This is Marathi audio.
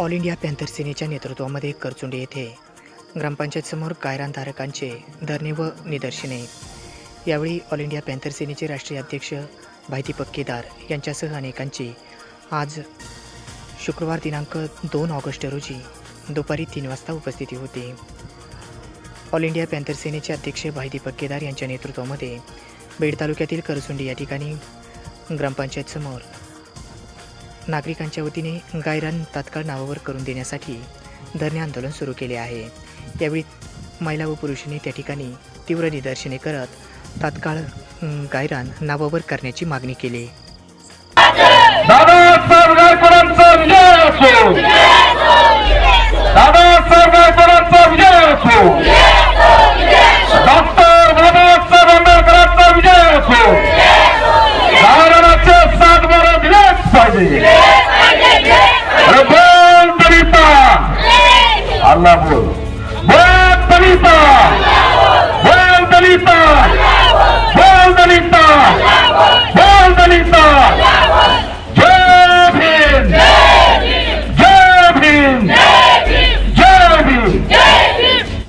ऑल इंडिया पॅन्थर सेनेच्या नेतृत्वामध्ये करचुंडी येथे ग्रामपंचायतसमोर कायरानधारकांचे धरणे व निदर्शने. यावेळी ऑल इंडिया पॅन्थर सेनेचे राष्ट्रीय अध्यक्ष भाईदीपक केदार यांच्यासह अनेकांची. आज शुक्रवार दिनांक दोन ऑगस्ट रोजी दुपारी तीन वाजता उपस्थिती होती. ऑल इंडिया पॅन्थर सेनेचे अध्यक्ष भाईदीपक केदार यांच्या नेतृत्वामध्ये बीड तालुक्यातील करसुंडी या ठिकाणी ग्रामपंचायतसमोर नागरिकांच्या वतीने गायरान तात्काळ नावावर करून देण्यासाठी धरणे आंदोलन सुरू केले आहे. यावेळी महिला व पुरुषांनी त्या ठिकाणी तीव्र निदर्शने करत तात्काळ गायरान नावावर करण्याची मागणी केली. Allah pun. Berperintah